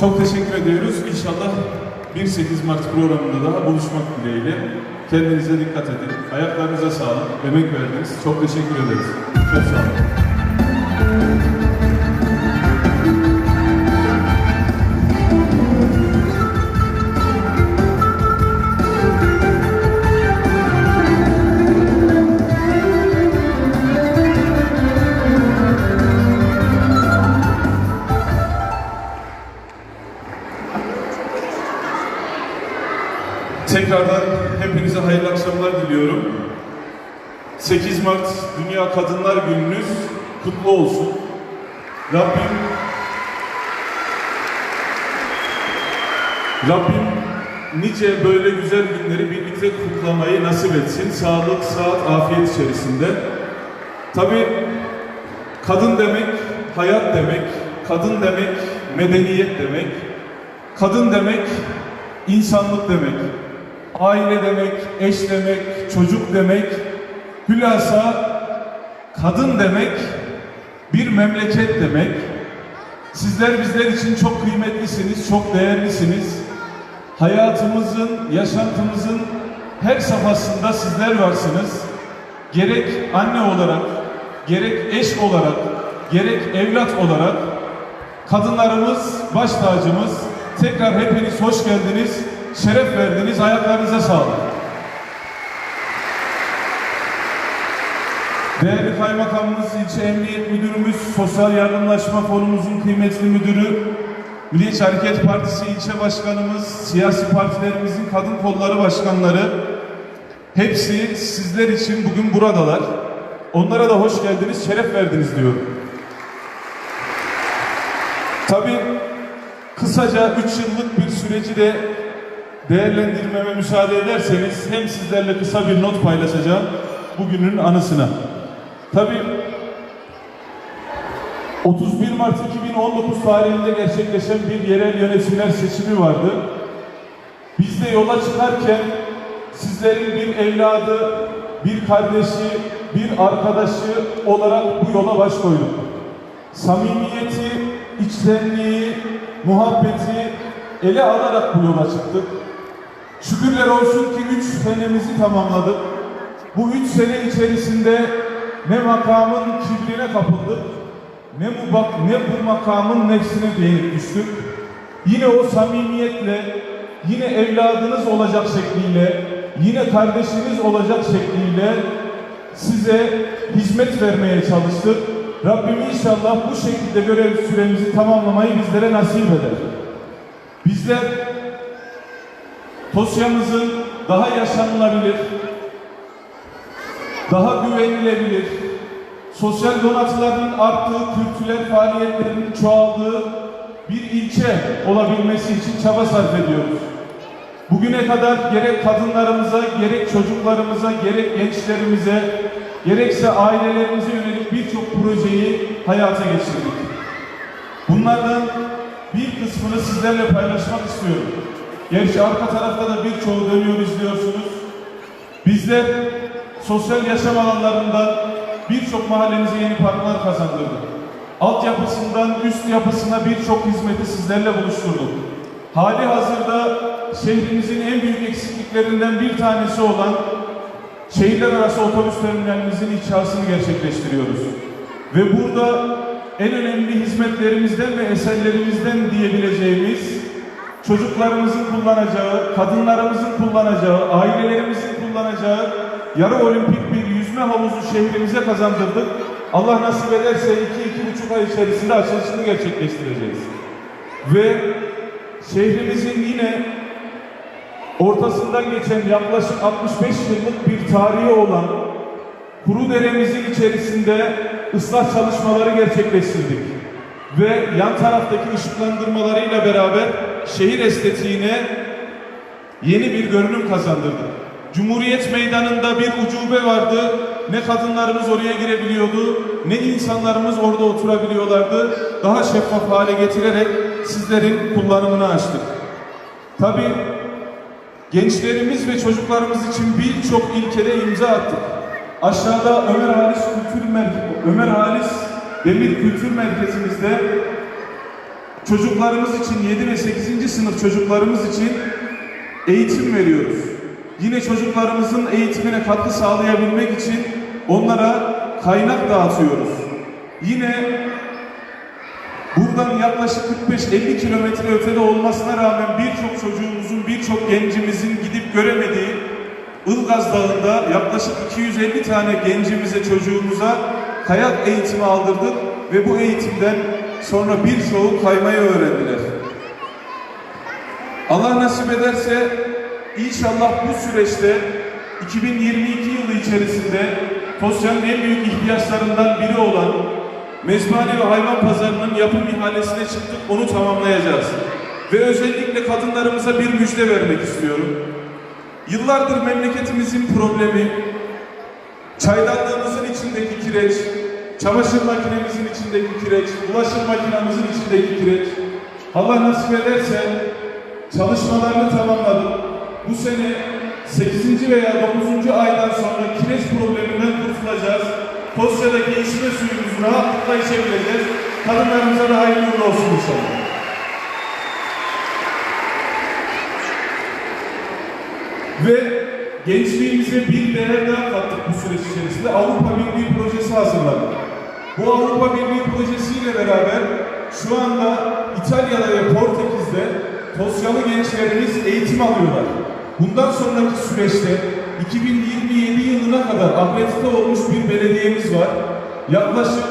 Çok teşekkür ediyoruz. İnşallah 1-8 Mart programında daha buluşmak dileğiyle. Kendinize dikkat edin. Ayaklarınıza sağlık. Emek verdiniz. Çok teşekkür ederiz. Çok sağ olun. Tekrardan hepinize hayırlı akşamlar diliyorum. 8 Mart Dünya Kadınlar Gününüz kutlu olsun. Rabbim Rabbim nice böyle güzel günleri birlikte kutlamayı nasip etsin. Sağlık, sıhhat, afiyet içerisinde. Tabii kadın demek hayat demek, kadın demek medeniyet demek, kadın demek insanlık demek, aile demek, eş demek, çocuk demek, hülasa kadın demek bir memleket demek. Sizler bizler için çok kıymetlisiniz, çok değerlisiniz. Hayatımızın, yaşantımızın her safhasında sizler varsınız. Gerek anne olarak, gerek eş olarak, gerek evlat olarak kadınlarımız, baş tacımız. Tekrar hepiniz hoş geldiniz, şeref verdiniz, ayaklarınıza sağlık. Değerli Kaymakamımız, İlçe Emniyet Müdürümüz, Sosyal Yardımlaşma Fonumuzun kıymetli müdürü, Milliyetçi Hareket Partisi ilçe başkanımız, siyasi partilerimizin kadın kolları başkanları, hepsi sizler için bugün buradalar. Onlara da hoş geldiniz, şeref verdiniz diyorum. Tabii kısaca 3 yıllık bir süreci de değerlendirmeme müsaade ederseniz hem sizlerle kısa bir not paylaşacağım bugünün anısına. Tabii 31 Mart 2019 tarihinde gerçekleşen bir yerel yönetimler seçimi vardı. Biz de yola çıkarken sizlerin bir evladı, bir kardeşi, bir arkadaşı olarak bu yola baş koyduk. Samimiyeti, içtenliği, muhabbeti ele alarak bu yola çıktık. Şükürler olsun ki 3 senemizi tamamladık. Bu 3 sene içerisinde ne makamın kibrine kapıldık, ne bu, bak, ne bu makamın nefsine değinip düştük. Yine o samimiyetle, yine evladınız olacak şekliyle, yine kardeşiniz olacak şekliyle size hizmet vermeye çalıştık. Rabbim inşallah bu şekilde görev süremizi tamamlamayı bizlere nasip eder. Bizler Tosya'mızın daha yaşanılabilir, daha güvenilebilir, sosyal donatıların arttığı, kültürel faaliyetlerin çoğaldığı bir ilçe olabilmesi için çaba sarf ediyoruz. Bugüne kadar gerek kadınlarımıza, gerek çocuklarımıza, gerek gençlerimize, gerekse ailelerimize yönelik birçok projeyi hayata geçirdik. Bunlardan bir kısmını sizlerle paylaşmak istiyorum. Gerçi arka tarafta da birçoğu dönüyor izliyorsunuz. Bizler sosyal yaşam alanlarından birçok mahallemize yeni parklar kazandırdık. Altyapısından üst yapısına birçok hizmeti sizlerle buluşturduk. Hali hazırda şehrimizin en büyük eksikliklerinden bir tanesi olan şehirler arası otobüs terminalimizin inşasını gerçekleştiriyoruz. Ve burada en önemli hizmetlerimizden ve eserlerimizden diyebileceğimiz çocuklarımızın kullanacağı, kadınlarımızın kullanacağı, ailelerimizin kullanacağı yarı olimpik bir yüzme havuzu şehrimize kazandırdık. Allah nasip ederse iki, iki buçuk ay içerisinde açılışını gerçekleştireceğiz. Ve şehrimizin yine ortasından geçen yaklaşık 65 yıllık bir tarihi olan Kuru Deremizin içerisinde ıslah çalışmaları gerçekleştirdik. Ve yan taraftaki ışıklandırmalarıyla beraber şehir estetiğine yeni bir görünüm kazandırdık. Cumhuriyet Meydanı'nda bir ucube vardı. Ne kadınlarımız oraya girebiliyordu, ne insanlarımız orada oturabiliyorlardı. Daha şeffaf hale getirerek sizlerin kullanımını açtık. Tabii gençlerimiz ve çocuklarımız için birçok ilkede imza attık. Aşağıda Ömer Halis Kültür Merkezi, Ömer Halis Demir Kültür Merkezimizde çocuklarımız için 7 ve 8. sınıf çocuklarımız için eğitim veriyoruz. Yine çocuklarımızın eğitimine katkı sağlayabilmek için onlara kaynak dağıtıyoruz. Yine buradan yaklaşık 45-50 kilometre ötede olmasına rağmen birçok çocuğumuzun, birçok gencimizin gidip göremediği Ilgaz Dağı'nda yaklaşık 250 tane gencimize, çocuğumuza kayak eğitimi aldırdık ve bu eğitimden sonra birçoğu kaymayı öğrendiler. Allah nasip ederse inşallah bu süreçte 2022 yılı içerisinde Tosya'nın en büyük ihtiyaçlarından biri olan mezbahane ve hayvan pazarının yapım ihalesine çıktık, onu tamamlayacağız. Ve özellikle kadınlarımıza bir müjde vermek istiyorum. Yıllardır memleketimizin problemi, çaydanlığımızın içindeki kireç, çamaşır makinemizin içindeki kireç, bulaşık makinemizin içindeki kireç. Allah nasip ederse çalışmalarını tamamladık. Bu sene 8. veya 9. aydan sonra kireç probleminden kurtulacağız. Tosya'daki içme suyumuzu rahatlıkla içebileceğiz. Kadınlarımıza da hayırlı uğurlu olsun inşallah. Ve gençliğimize bir değer daha kattık bu süreç içerisinde. Avrupa Birliği projesi hazırladık. Bu Avrupa Birliği projesiyle beraber şu anda İtalya'da ve Portekiz'de Tosyalı gençlerimiz eğitim alıyorlar. Bundan sonraki süreçte 2027 yılına kadar akredite olmuş bir belediyemiz var. Yaklaşık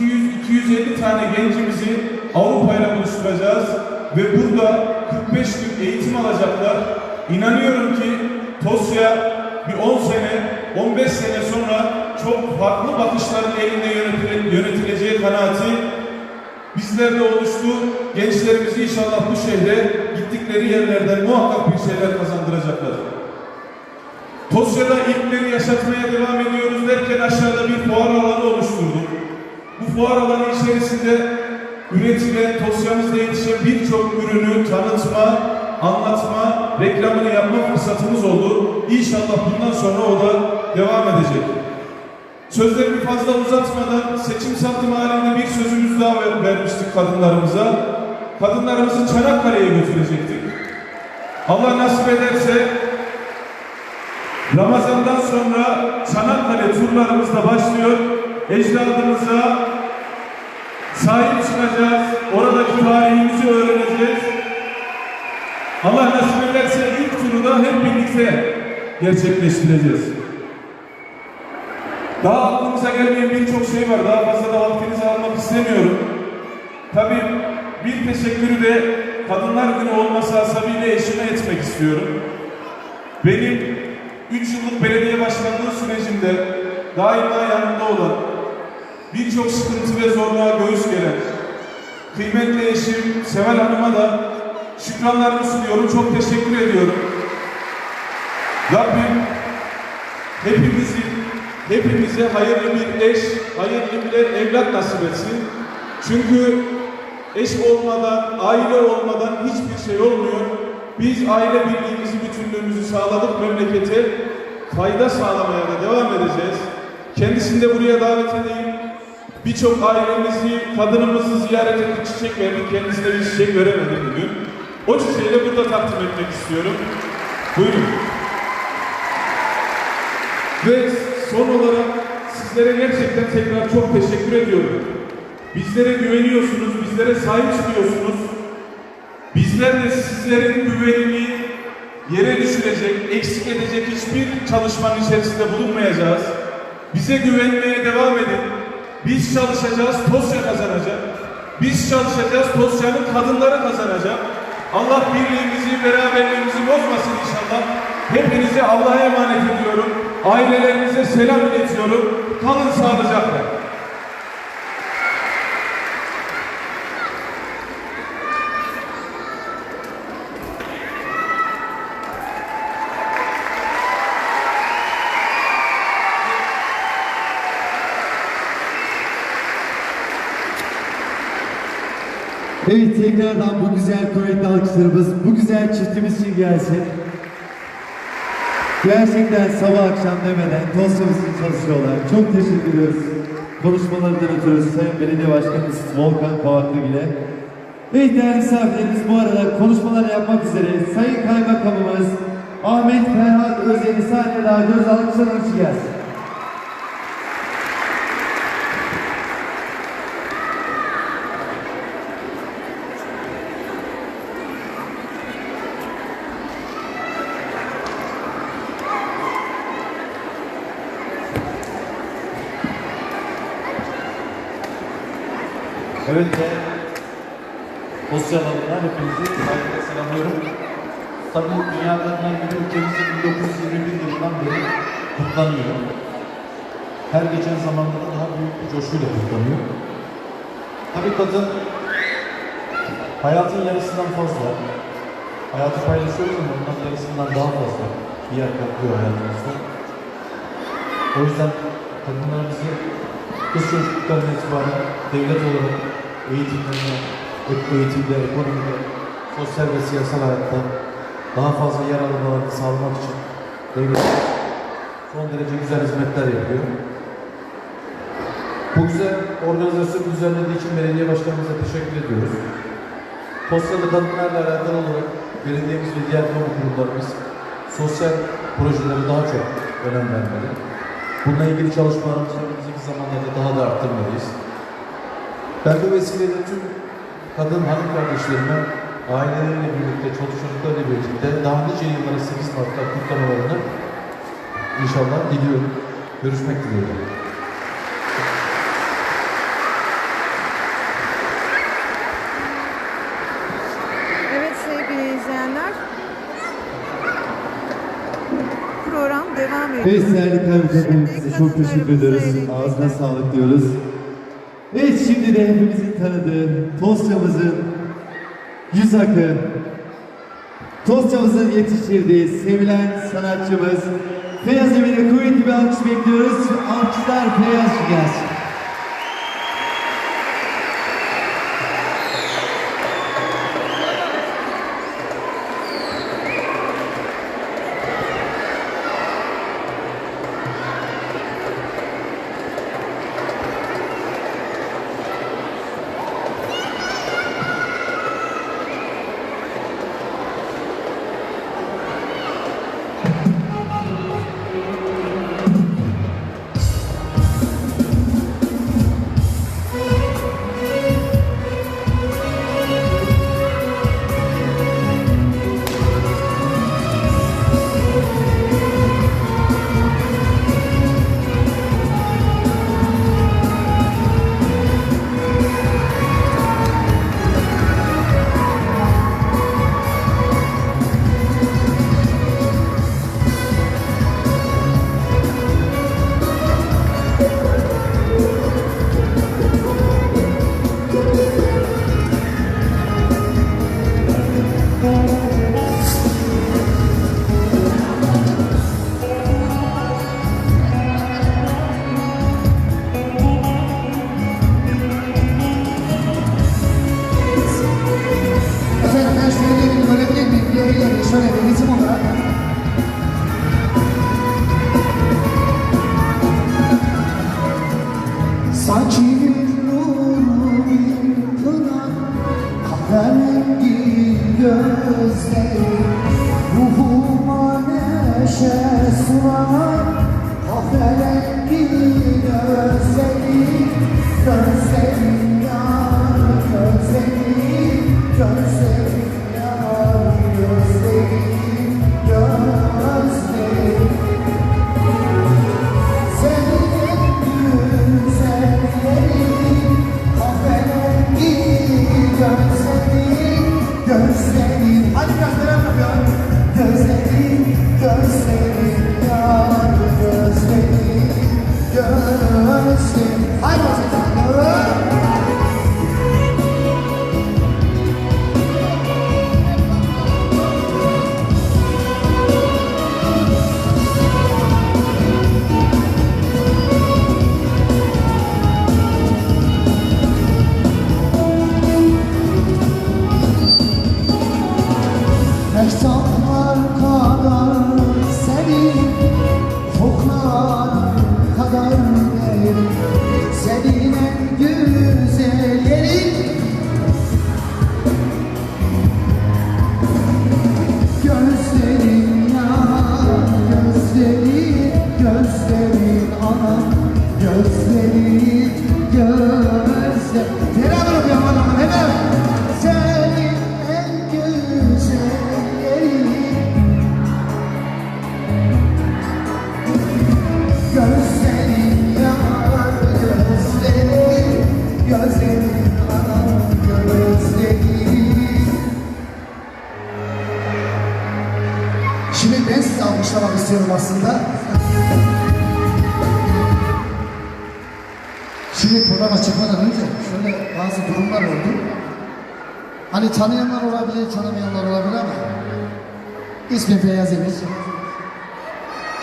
200-250 tane gencimizi Avrupa ile buluşturacağız ve burada 45 gün eğitim alacaklar. İnanıyorum ki Tosya bir 10 sene, 15 sene sonra çok farklı bakışların elinde yönetile- yönetileceği kanaati bizlerde oluştu. Gençlerimizi inşallah bu şehre gittikleri yerlerden muhakkak bir şeyler kazandıracaklar. Tosya'da ilkleri yaşatmaya devam ediyoruz derken aşağıda bir fuar alanı oluşturduk. Bu fuar alanı içerisinde üretilen, Tosya'mızda yetişen birçok ürünü tanıtma, anlatma, reklamını yapma fırsatımız oldu. İnşallah bundan sonra o da devam edecek. Sözlerimi fazla uzatmadan seçim satım halinde bir sözümüz daha ver- vermiştik kadınlarımıza. Kadınlarımızı Çanakkale'ye götürecektik. Allah nasip ederse Ramazan'dan sonra Çanakkale turlarımız da başlıyor. Ecdadımıza sahip çıkacağız. Oradaki tarihimizi öğreneceğiz. Allah nasip ederse ilk turu da hep birlikte gerçekleştireceğiz. Daha aklımıza gelmeyen birçok şey var. Daha fazla da vaktinizi almak istemiyorum. Tabii bir teşekkürü de Kadınlar Günü olması hasabıyla eşime etmek istiyorum. Benim 3 yıllık belediye başkanlığı sürecinde daima yanımda olan, birçok sıkıntı ve zorluğa göğüs gelen, kıymetli eşim Seval Hanım'a da şükranlarımı sunuyorum. Çok teşekkür ediyorum. Rabbim hepimizi, hepimize hayırlı bir eş, hayırlı bir evlat nasip etsin. Çünkü eş olmadan, aile olmadan hiçbir şey olmuyor. Biz aile birliğimizi, bütünlüğümüzü sağladık memlekete. Fayda sağlamaya da devam edeceğiz. Kendisini de buraya davet edeyim. Birçok ailemizi, kadınımızı ziyaret ettik, çiçek verdik. Kendisine bir çiçek veremedik bugün. O çiçeği de burada takdim etmek istiyorum. Buyurun. Ve son olarak sizlere gerçekten tekrar çok teşekkür ediyorum. Bizlere güveniyorsunuz, bizlere sahip çıkıyorsunuz. Bizler de sizlerin güvenini yere düşürecek, eksik edecek hiçbir çalışmanın içerisinde bulunmayacağız. Bize güvenmeye devam edin. Biz çalışacağız, Tosya kazanacak. Biz çalışacağız, Tosya'nın kadınları kazanacak. Allah birliğimizi, beraberliğimizi bozmasın inşallah. Hepinizi Allah'a emanet ediyorum. Ailelerinize selam iletiyorum. Kalın sağlıcakla. Evet tekrardan bu güzel kuvvetli alkışlarımız bu güzel çiftimiz için gelsin. Gerçekten sabah akşam demeden dosyamız için çalışıyorlar. Çok teşekkür ediyoruz. Konuşmalarından ötürü Sayın Belediye Başkanımız Volkan Kavaklı ile Evet değerli misafirlerimiz bu arada konuşmalar yapmak üzere Sayın Kaymakamımız Ahmet Ferhat Özel'i sahneye ediyoruz. Alkışlarla hoş gelsin. Evet de sosyal alanlar hepinizi saygıyla selamlıyorum. Tabii Dünya Kadınlar Günü ülkemizde 1921 yılından beri kutlanıyor. Her geçen zamanda da daha büyük bir coşkuyla kutlanıyor. Tabii kadın hayatın yarısından fazla, hayatı paylaşıyoruz ama ondan yarısından daha fazla bir yer kaplıyor hayatımızda. O yüzden kadınlarımızı kız çocukluklarından itibaren devlet olarak eğitimlerine, eğitimde, ekonomide, sosyal ve siyasal hayatta daha fazla yer almalarını sağlamak için devlet son derece güzel hizmetler yapıyor. Bu güzel organizasyonu düzenlediği için belediye başkanımıza teşekkür ediyoruz. Tosyalı kadınlarla alakalı olarak belediyemiz ve diğer kamu kurumlarımız sosyal projelere daha çok önem vermeli. Bununla ilgili çalışmalarımızı önümüzdeki zamanlarda daha da arttırmalıyız. Ben bu vesileyle tüm kadın hanım kardeşlerime aileleriyle birlikte, çoluk çocuklarıyla birlikte daha nice yıllara 8 Mart'ta kutlamalarını inşallah diliyorum. Görüşmek dileğiyle. Evet sevgili izleyenler. Program devam ediyor. Evet değerli size çok teşekkür ediyoruz. Ağzına sağlık diyoruz. Evet şimdi de hepimizin tanıdığı Tosya'mızın yüz akı, Tosya'mızın yetiştirdiği sevilen sanatçımız Feyyaz Emin'e kuvvetli bir alkış bekliyoruz. Alkışlar Feyyaz gelsin. Gözlerin yar gözlerin Gözlerin bazı durumlar oldu. Hani tanıyanlar olabilir, tanımayanlar olabilir ama ismi Feyyaz Emir.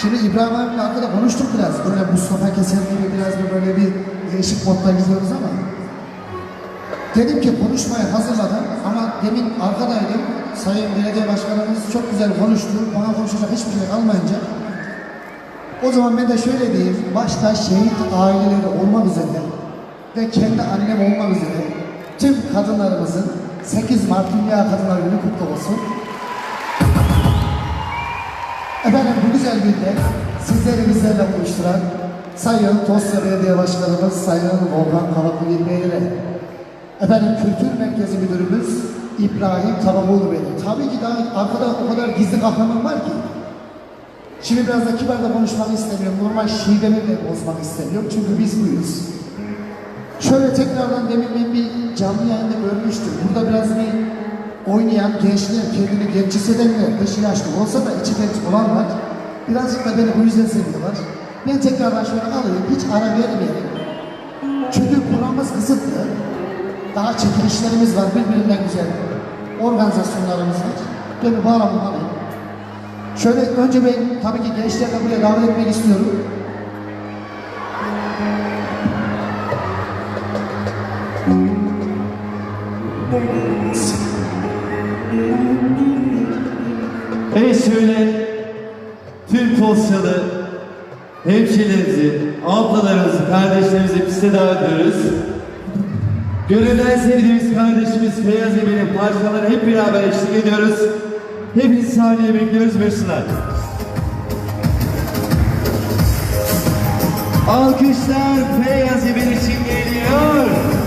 Şimdi İbrahim abiyle arkada konuştuk biraz. Böyle Mustafa Keser gibi biraz da böyle bir değişik modda gidiyoruz ama. Dedim ki konuşmayı hazırladım ama demin arkadaydım. Sayın Belediye Başkanımız çok güzel konuştu. Bana konuşacak hiçbir şey kalmayınca. O zaman ben de şöyle diyeyim. Başta şehit aileleri olmak üzere ve kendi annem olmak üzere tüm kadınlarımızın 8 Mart Dünya Kadınlar Günü kutlu olsun. Efendim bu güzel günde sizleri bizlerle buluşturan Sayın Tosya Belediye Başkanımız Sayın Volkan Kavaklıgil Bey ile Efendim Kültür Merkezi Müdürümüz İbrahim Tabamoğlu Bey. Tabii ki daha arkada o kadar gizli kahraman var ki. Şimdi biraz da kibar da konuşmak istemiyorum. Normal şivemi de bozmak istemiyorum. Çünkü biz buyuz. Şöyle tekrardan demin ben bir canlı yayında görmüştüm. Burada biraz bir oynayan gençler, kendini genç hissedenler, dışı yaşlı olsa da içi genç olanlar birazcık da beni bu yüzden seviyorlar. Ben tekrardan şöyle alayım, hiç ara vermeyelim. Çünkü programımız kısıtlı. Daha çekilişlerimiz var, birbirinden güzel organizasyonlarımız var. Ben bir bağlamı alayım. Şöyle önce ben tabii ki gençlerle buraya davet etmek istiyorum. Şöyle tüm Tosyalı hemşehrilerimizi, ablalarımızı, kardeşlerimizi piste davet ediyoruz. Gönülden sevdiğimiz kardeşimiz Feyyaz Emin'in parçalarına hep beraber eşlik ediyoruz. Hepinizi sahneye bekliyoruz. Buyursunlar. Alkışlar Feyyaz Emin için geliyor.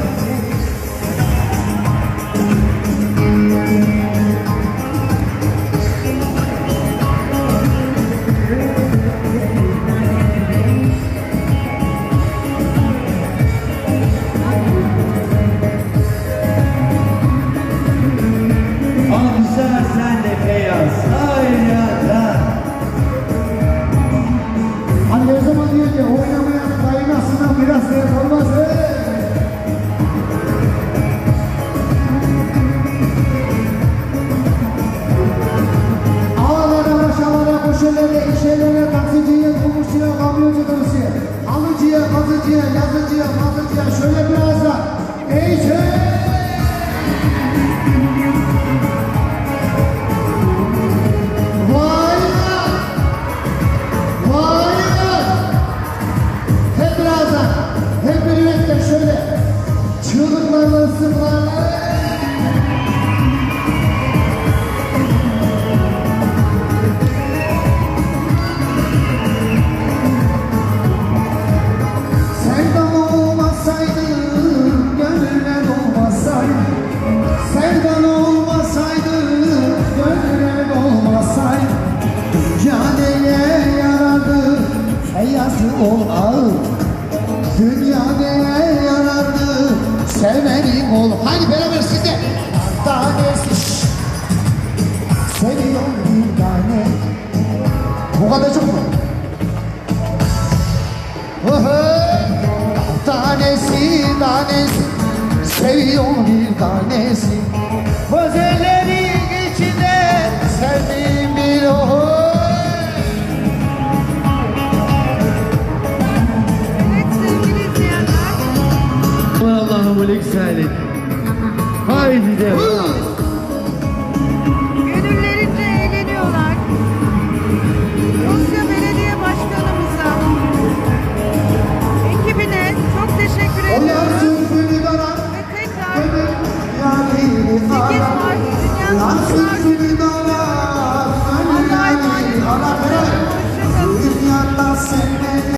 Haydi